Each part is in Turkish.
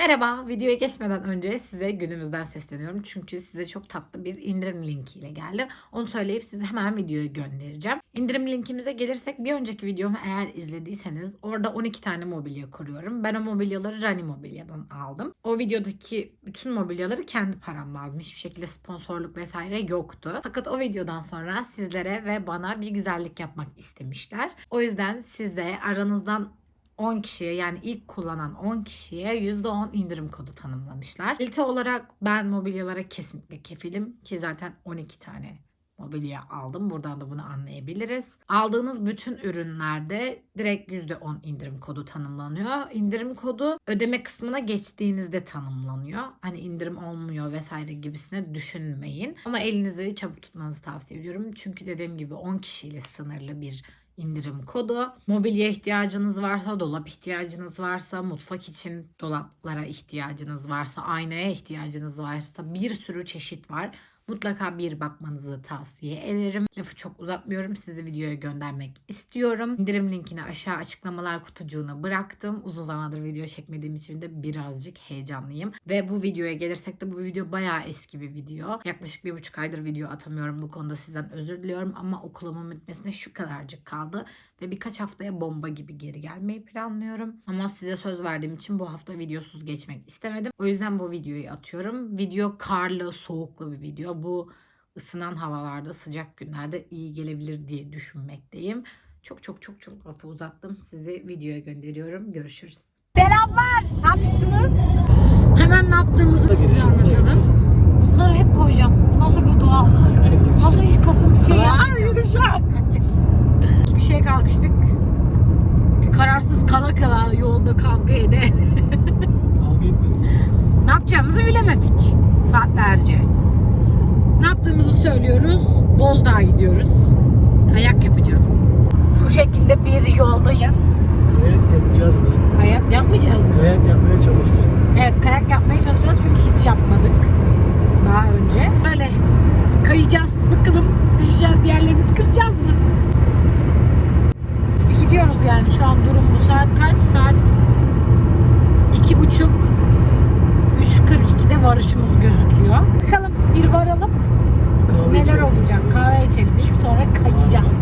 Merhaba, videoya geçmeden önce size günümüzden sesleniyorum. Çünkü size çok tatlı bir indirim linkiyle geldim. Onu söyleyip size hemen videoyu göndereceğim. İndirim linkimize gelirsek bir önceki videomu eğer izlediyseniz orada 12 tane mobilya kuruyorum. Ben o mobilyaları Rani Mobilya'dan aldım. O videodaki bütün mobilyaları kendi paramla aldım. Hiçbir şekilde sponsorluk vesaire yoktu. Fakat o videodan sonra sizlere ve bana bir güzellik yapmak istemişler. O yüzden siz aranızdan 10 kişiye yani ilk kullanan 10 kişiye %10 indirim kodu tanımlamışlar. Kalite olarak ben mobilyalara kesinlikle kefilim ki zaten 12 tane mobilya aldım. Buradan da bunu anlayabiliriz. Aldığınız bütün ürünlerde direkt %10 indirim kodu tanımlanıyor. İndirim kodu ödeme kısmına geçtiğinizde tanımlanıyor. Hani indirim olmuyor vesaire gibisine düşünmeyin. Ama elinizi çabuk tutmanızı tavsiye ediyorum. Çünkü dediğim gibi 10 kişiyle sınırlı bir indirim kodu. Mobilya ihtiyacınız varsa, dolap ihtiyacınız varsa, mutfak için dolaplara ihtiyacınız varsa, aynaya ihtiyacınız varsa bir sürü çeşit var. Mutlaka bir bakmanızı tavsiye ederim. Lafı çok uzatmıyorum. Sizi videoya göndermek istiyorum. İndirim linkini aşağı açıklamalar kutucuğuna bıraktım. Uzun zamandır video çekmediğim için de birazcık heyecanlıyım. Ve bu videoya gelirsek de bu video bayağı eski bir video. Yaklaşık bir buçuk aydır video atamıyorum. Bu konuda sizden özür diliyorum. Ama okulumun bitmesine şu kadarcık kaldı. Ve birkaç haftaya bomba gibi geri gelmeyi planlıyorum. Ama size söz verdiğim için bu hafta videosuz geçmek istemedim. O yüzden bu videoyu atıyorum. Video karlı, soğuklu bir video. Bu ısınan havalarda, sıcak günlerde iyi gelebilir diye düşünmekteyim. Çok çok çok çok lafı uzattım. Sizi videoya gönderiyorum. Görüşürüz. Selamlar. Ne yapıyorsunuz? Hemen ne yaptığımızı size anlatalım. Bunları hep koyacağım. Bundan sonra böyle doğal. Bundan sonra hiç kasıntı şey yapmayacağım. Bir şeye kalkıştık. Kararsız kala kala yolda kavga ede. Kavga etmedik. ne yapacağımızı bilemedik saatlerce. Ne yaptığımızı söylüyoruz. Bozdağ'a gidiyoruz. Kayak yapacağız. Şu şekilde bir yoldayız. Kayak yapacağız mı? Kayak yapmayacağız mı? Kayak yapmaya çalışacağız. Evet kayak yapmaya çalışacağız çünkü hiç yapmadık daha önce. Böyle kayacağız bakalım düşeceğiz bir yerlerimizi kıracağız mı? Gidiyoruz yani şu an durum bu. Saat kaç? Saat iki buçuk. 3.42'de varışımız gözüküyor. Bakalım bir varalım. Kahve Neler içelim. olacak? Kahve içelim. İlk sonra kayacağız.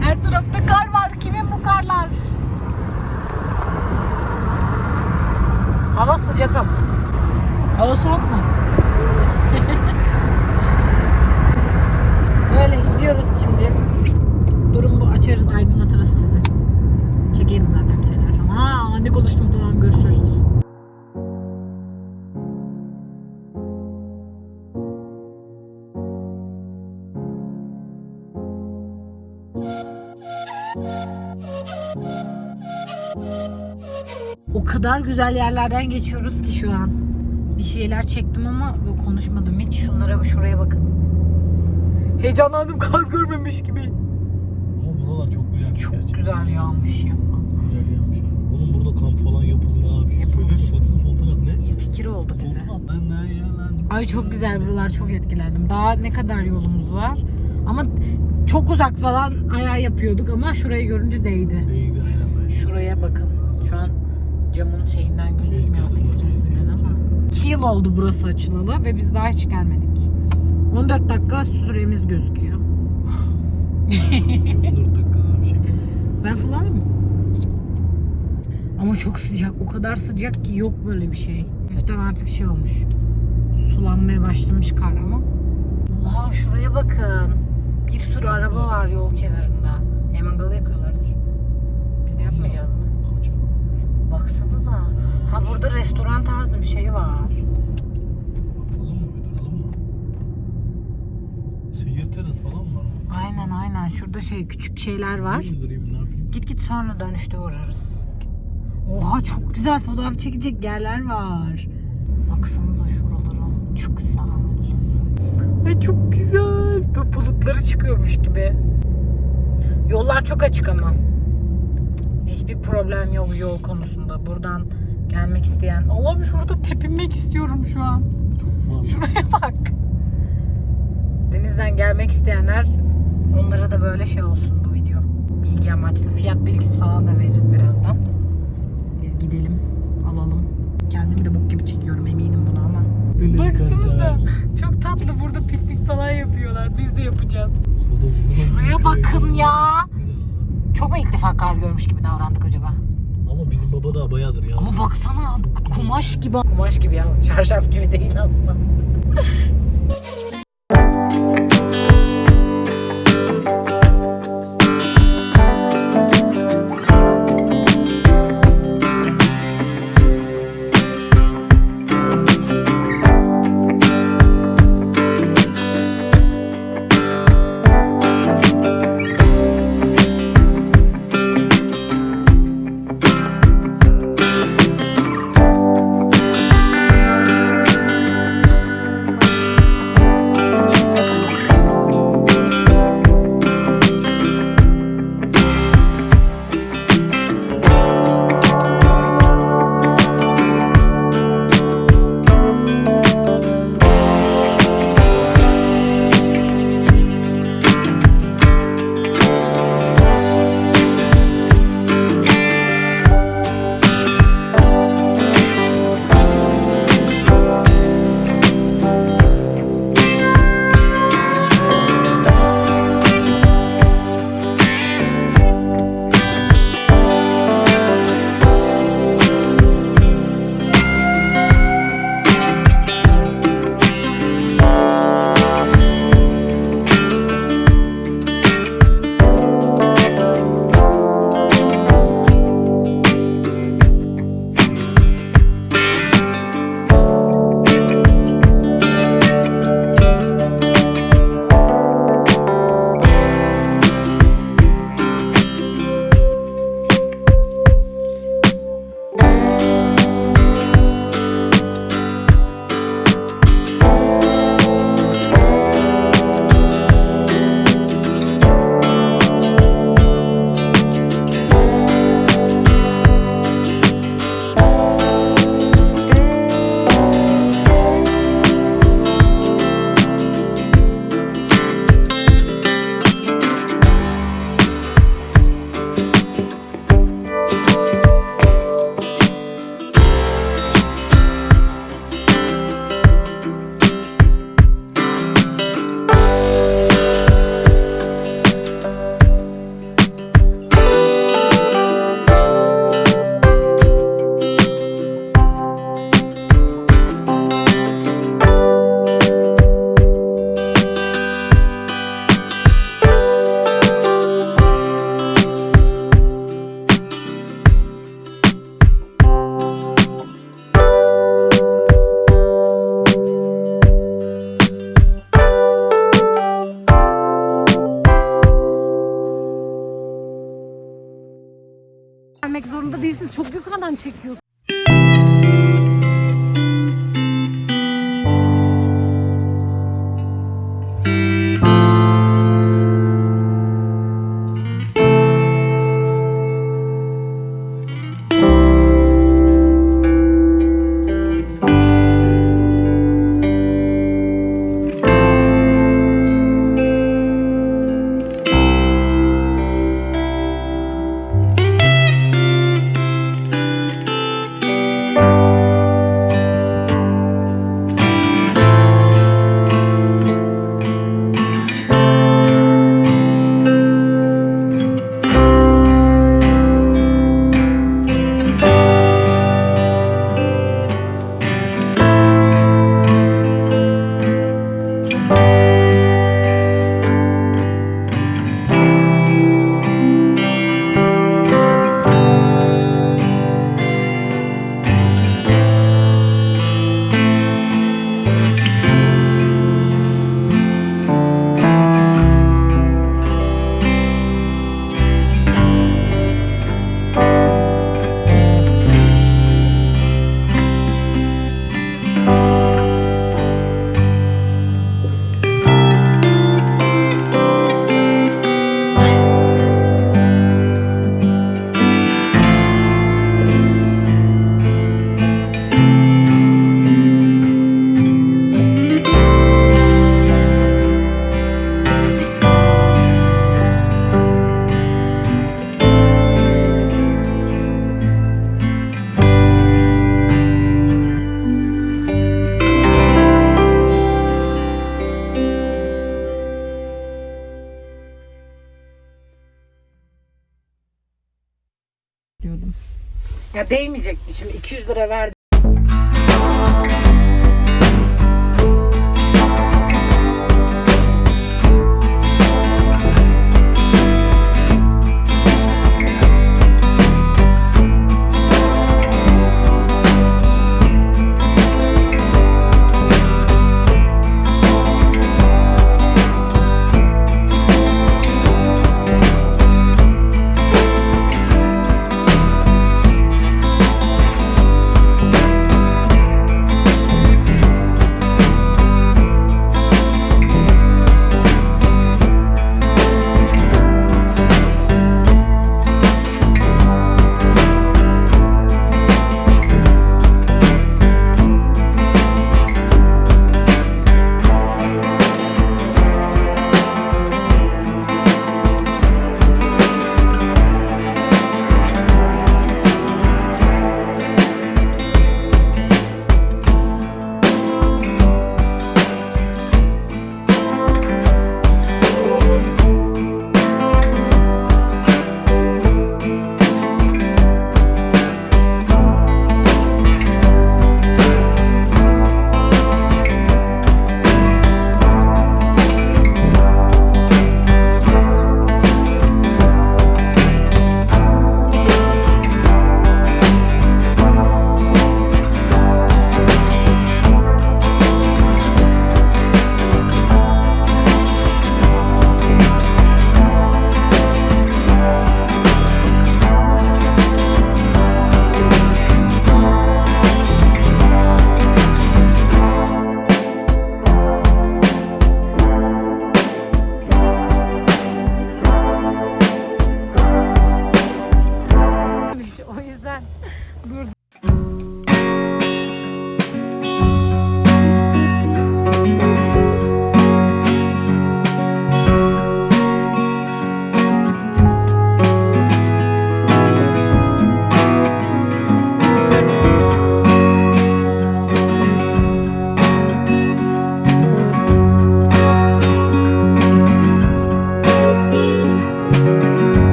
Her tarafta kar var. Kimin bu karlar? Hava sıcak ama. Hava soğuk mu? Böyle gidiyoruz şimdi. Açarız, aydınlatırız sizi. Çekerim zaten bir şeyler. Aa, ne konuştum tamam görüşürüz. O kadar güzel yerlerden geçiyoruz ki şu an. Bir şeyler çektim ama konuşmadım hiç. Şunlara şuraya bakın. Heyecanlandım kar görmemiş gibi. Ama buralar çok güzel. Çok gerçekten. güzel yağmış ya. Güzel yağmış abi. Oğlum burada kamp falan yapılır abi. Yapılır. Mi? Baksana sol taraf ne? İyi fikir oldu Sol bize. taraf lan ne ya lan? Ay çok güzel buralar çok etkilendim. Daha ne kadar yolumuz var. Ama çok uzak falan ayağı yapıyorduk ama şurayı görünce değdi. Değdi aynen ben. Şuraya bakın. Şu an camın şeyinden gözükmüyor filtresinden ama. 2 yıl oldu burası açılalı ve biz daha hiç gelmedik. 14 dakika süremiz gözüküyor. 14 dakika daha bir şey. Ben kullanayım mı? Ama çok sıcak. O kadar sıcak ki yok böyle bir şey. Hafiften artık şey olmuş. Sulanmaya başlamış kar ama. Oha şuraya bakın. Bir sürü araba var yol kenarında. E mangalı yakıyorlardır. Biz de yapmayacağız mı? Kaç araba? Baksanıza. Ha burada restoran tarzı bir şey var. Bakalım mı bir duralım mı? Seyir teras falan mı var? Aynen aynen. Şurada şey küçük şeyler var. Durayım? Git git sonra dönüşte uğrarız. Oha çok güzel fotoğraf çekecek yerler var. Baksanıza şuralara. Çok güzel. Ay çok güzel. Böyle bulutları çıkıyormuş gibi. Yollar çok açık ama. Hiçbir problem yok yol konusunda. Buradan gelmek isteyen. Allah'ım şurada tepinmek istiyorum şu an. Şuraya bak. Denizden gelmek isteyenler onlara da böyle şey olsun bu video. Bilgi amaçlı. Fiyat bilgisi falan da veririz birazdan. Bir gidelim, alalım. Kendimize Millet Baksanıza. kanser. Çok tatlı burada piknik falan yapıyorlar. Biz de yapacağız. Şuraya bakın ya. Çok mu ilk defa kar görmüş gibi davrandık acaba? Ama bizim baba da bayağıdır ya. Ama baksana bu kumaş gibi. Kumaş gibi yalnız çarşaf gibi değil aslında.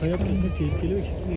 kayak yapmak tehlikeli ve kesinlikle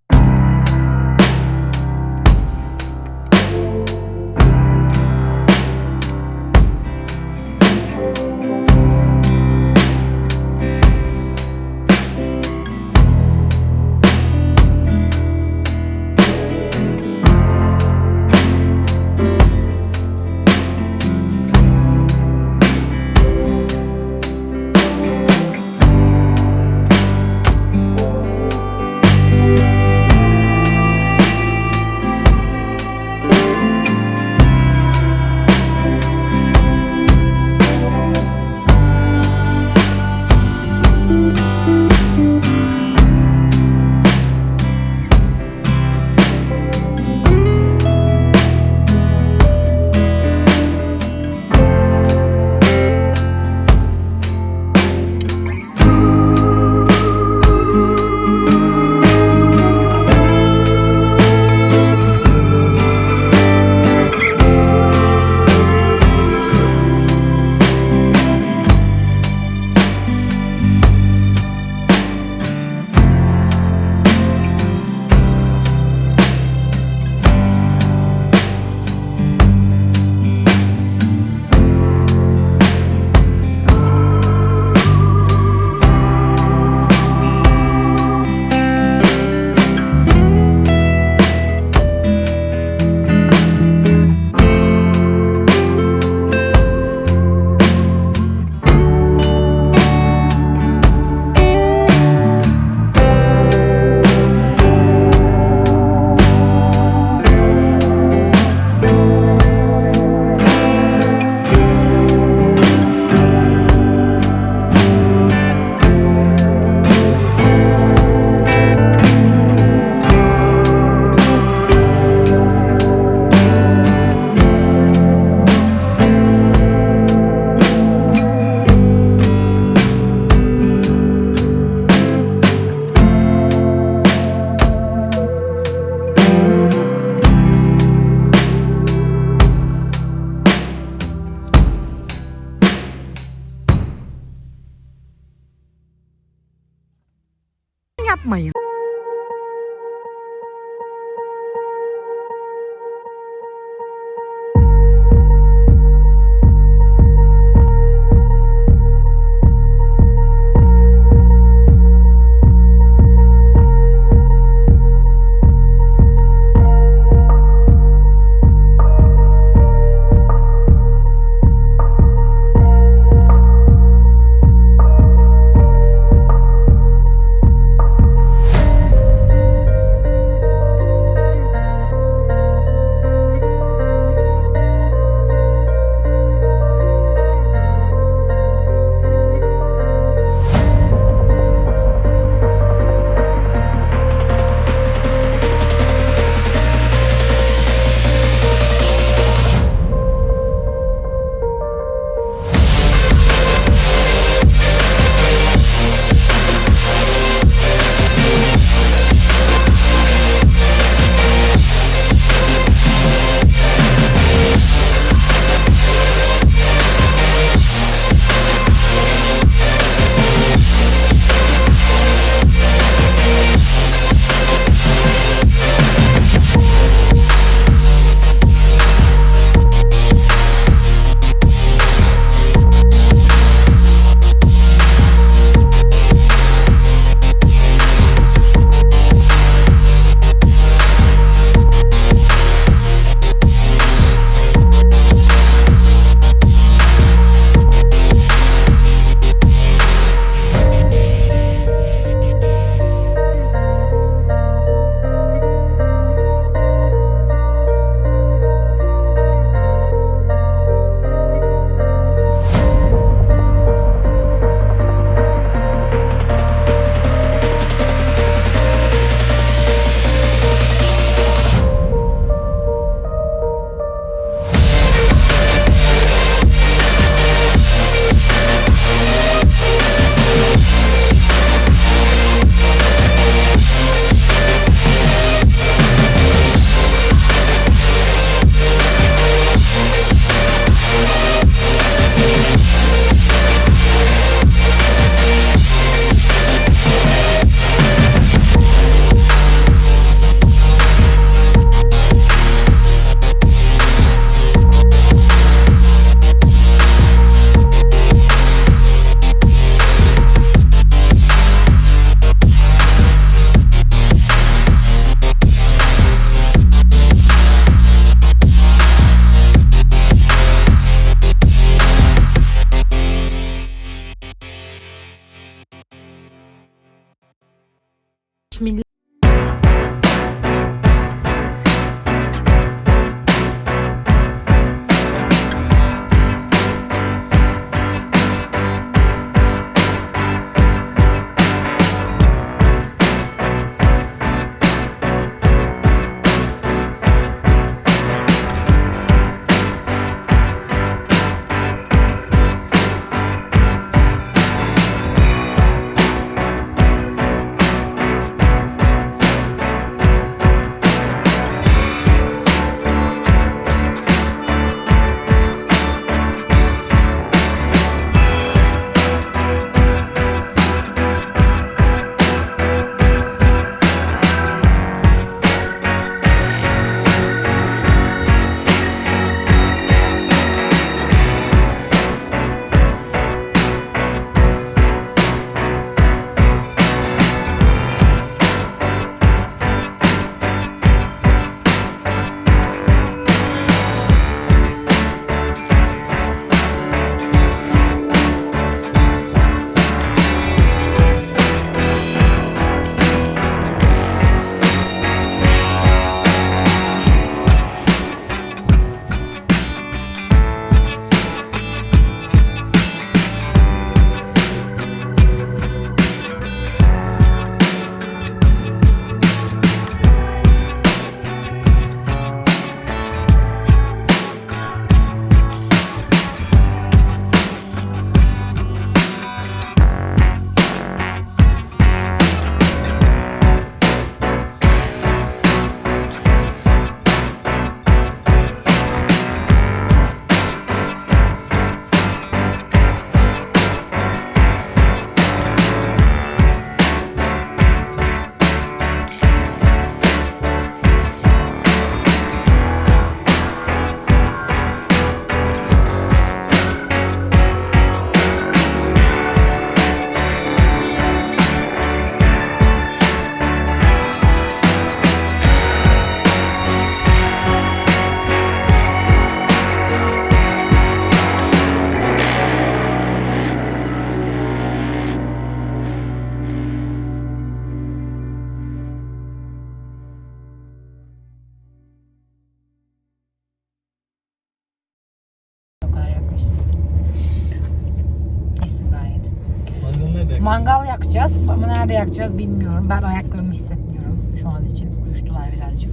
yakacağız ama nerede yakacağız bilmiyorum. Ben ayaklarımı hissetmiyorum şu an için. Uyuştular birazcık.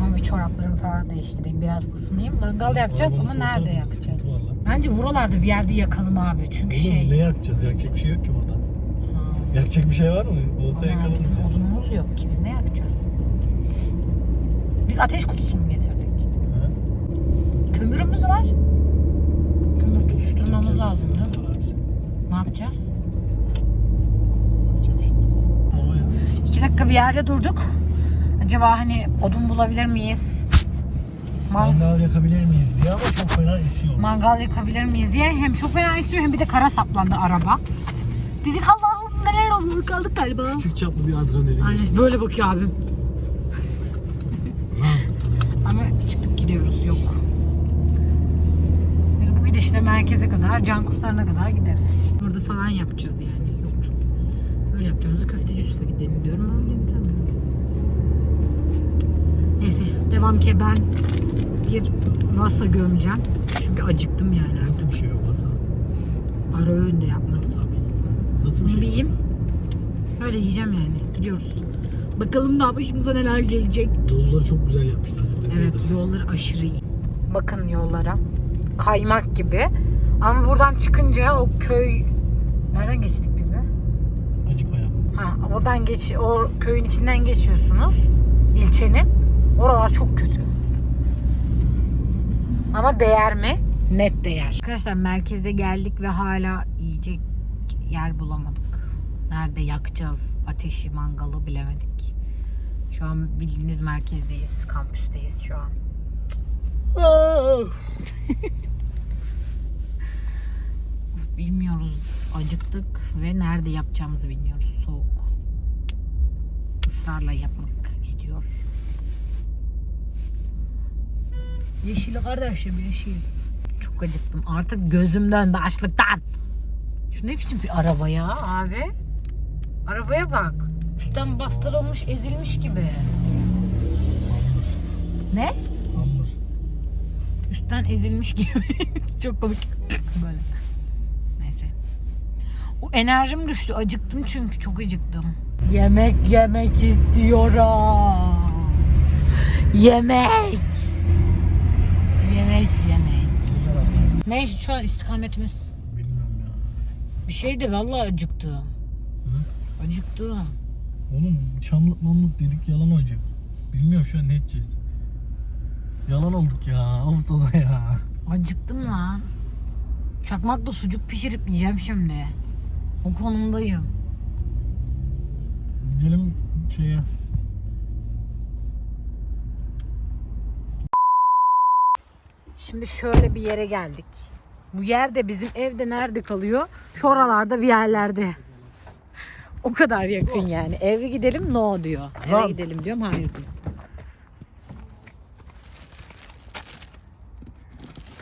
Ama bir çoraplarımı falan değiştireyim. Biraz ısınayım. Mangal yakacağız ama nerede yakacağız? Bence buralarda bir yerde yakalım abi. Çünkü Oğlum şey... ne yakacağız? Yakacak bir şey yok ki burada. Ha. Yakacak bir şey var mı? Olsa Ama yakalım. bizim bizi. odunumuz yok ki. Biz ne yakacağız? Biz ateş kutusu mu getirdik? Ha? Kömürümüz var. Kömür tutuşturmamız lazım değil mi? Ne yapacağız? Bakacağım şimdi. Ama ya. İki dakika bir yerde durduk. Acaba hani odun bulabilir miyiz? Man- Mangal yakabilir miyiz diye ama çok fena esiyor. mangal yakabilir miyiz diye hem çok fena istiyor hem bir de kara saplandı araba. Dedik Allah'ım neler oluyor kaldık galiba. Küçük çaplı bir adrenalin. Aynen böyle bakıyor abim. Ama çıktık gidiyoruz yok. Biz bu gidişle merkeze kadar, can kurtarana kadar gideriz. Orada falan yapacağız yani. Öyle yapacağımızda köfteci Yusuf'a gidelim diyorum ama tanımıyor. Neyse devam ki ben bir vasa gömeceğim. Çünkü acıktım yani artık. Nasıl bir şey yok masa? Ara öğünde yapmak. Wasabi. Nasıl bir şey wasabi? Öyle yiyeceğim yani. Gidiyoruz. Bakalım daha başımıza neler gelecek. Yolları çok güzel yapmışlar. Bu Evet detayda. yolları aşırı iyi. Bakın yollara. Kaymak gibi. Ama buradan çıkınca o köy... Nereden geçtik biz. Ha, oradan geç, o köyün içinden geçiyorsunuz. ilçenin. Oralar çok kötü. Ama değer mi? Net değer. Arkadaşlar merkeze geldik ve hala yiyecek yer bulamadık. Nerede yakacağız ateşi, mangalı bilemedik. Şu an bildiğiniz merkezdeyiz, kampüsteyiz şu an. Bilmiyoruz, acıktık ve nerede yapacağımızı bilmiyoruz. Soğuk. Israrla yapmak istiyor. Yeşil kardeşim yeşil. Çok acıktım. Artık gözüm döndü açlıktan. Şu ne biçim bir araba ya abi? Arabaya bak. Üstten bastırılmış, ezilmiş gibi. Ne? Üstten ezilmiş gibi. Çok komik. Böyle. Enerjim düştü. Acıktım çünkü çok acıktım. Yemek yemek istiyorum. Yemek. Yemek yemek. Ne şu an istikametimiz? Bilmiyorum ya. Bir şey de vallahi acıktım. Acıktım. Oğlum çamlık mamlık dedik yalan olacak. Bilmiyorum şu an ne edeceğiz. Yalan olduk ya. Of sana ya. Acıktım lan. Çakmakla sucuk pişirip yiyeceğim şimdi. O konumdayım. Gidelim şeye. Şimdi şöyle bir yere geldik. Bu yer de bizim evde nerede kalıyor? Şu oralarda bir yerlerde. O kadar yakın yani. Eve gidelim no diyor. Eve Lan. gidelim diyorum hayır diyor.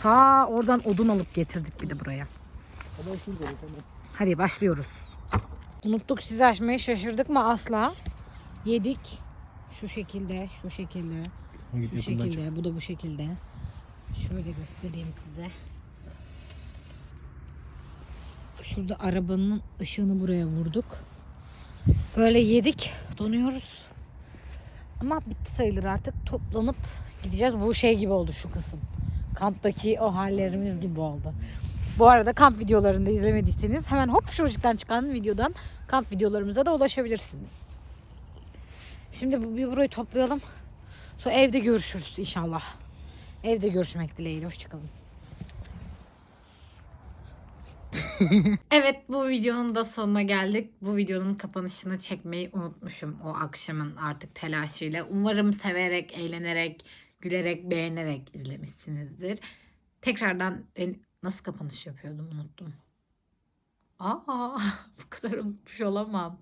Ta oradan odun alıp getirdik bir de buraya. Hadi başlıyoruz. Unuttuk sizi açmayı şaşırdık mı asla? Yedik. Şu şekilde, şu şekilde. Bu şekilde, bu da bu şekilde. Şöyle göstereyim size. Şurada arabanın ışığını buraya vurduk. Böyle yedik, donuyoruz. Ama bitti sayılır artık. Toplanıp gideceğiz. Bu şey gibi oldu şu kısım. Kamptaki o hallerimiz gibi oldu. Bu arada kamp videolarını da izlemediyseniz hemen hop şuracıktan çıkan videodan kamp videolarımıza da ulaşabilirsiniz. Şimdi bu- bir burayı toplayalım. Sonra evde görüşürüz inşallah. Evde görüşmek dileğiyle. Hoşçakalın. evet bu videonun da sonuna geldik. Bu videonun kapanışını çekmeyi unutmuşum o akşamın artık telaşıyla. Umarım severek, eğlenerek, gülerek, beğenerek izlemişsinizdir. Tekrardan nasıl kapanış yapıyordum unuttum. Aa bu kadar unutmuş olamam.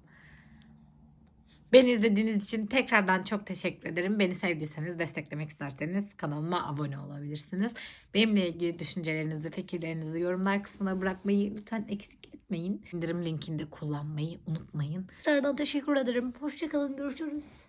Beni izlediğiniz için tekrardan çok teşekkür ederim. Beni sevdiyseniz, desteklemek isterseniz kanalıma abone olabilirsiniz. Benimle ilgili düşüncelerinizi, fikirlerinizi yorumlar kısmına bırakmayı lütfen eksik etmeyin. İndirim linkini de kullanmayı unutmayın. Tekrardan teşekkür ederim. Hoşçakalın, görüşürüz.